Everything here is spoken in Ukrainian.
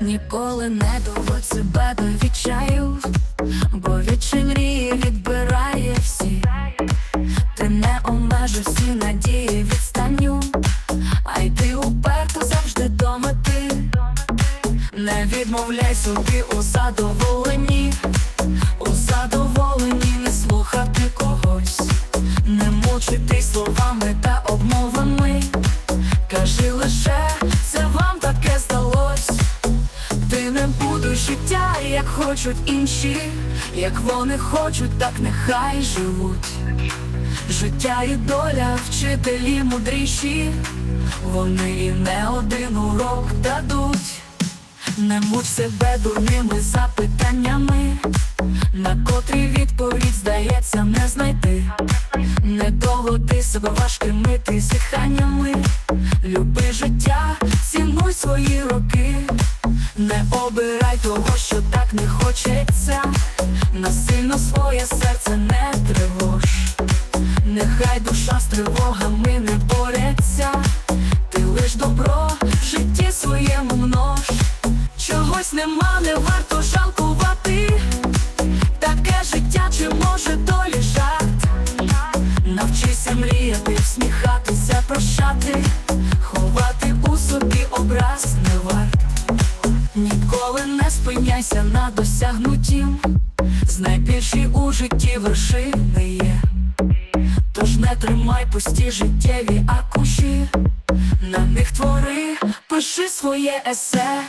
Ніколи не доводь себе до відчаю, бо відчай мрії відбирає всі. Ти не обмежиш всі надії відстанню, а йди уперто завжди до мети. Не відмовляй собі у задоволенні, у задоволенні слухати когось, не мучити словами та обмовами. Кажи лише, це вам. Ти не будеш життя, як хочуть інші, як вони хочуть, так нехай живуть. Життя і доля, вчителі мудріші, вони і не один урок дадуть. Не муч себе дурними запитаннями, на котрі відповідь здається не знайти. Не доводи себе важкими ти зітханнями. Люби життя, цінуй свої роки. Не обирай того, що так не хочеться. Насильно своє серце не тривож. Нехай душа з тривогами не бореться. Ти лиш добро в житті своєму множ. Чогось нема, не варто жалкувати. Таке життя чи може долі жарт. Навчися мріяти, всміхатися, прощати, ховати у собі образ не варт. Ніколи не спиняйся на досягнутім. з найбільші у житті вершини є. Тож не тримай пусті життєві акуші. На них твори, пиши своє есе.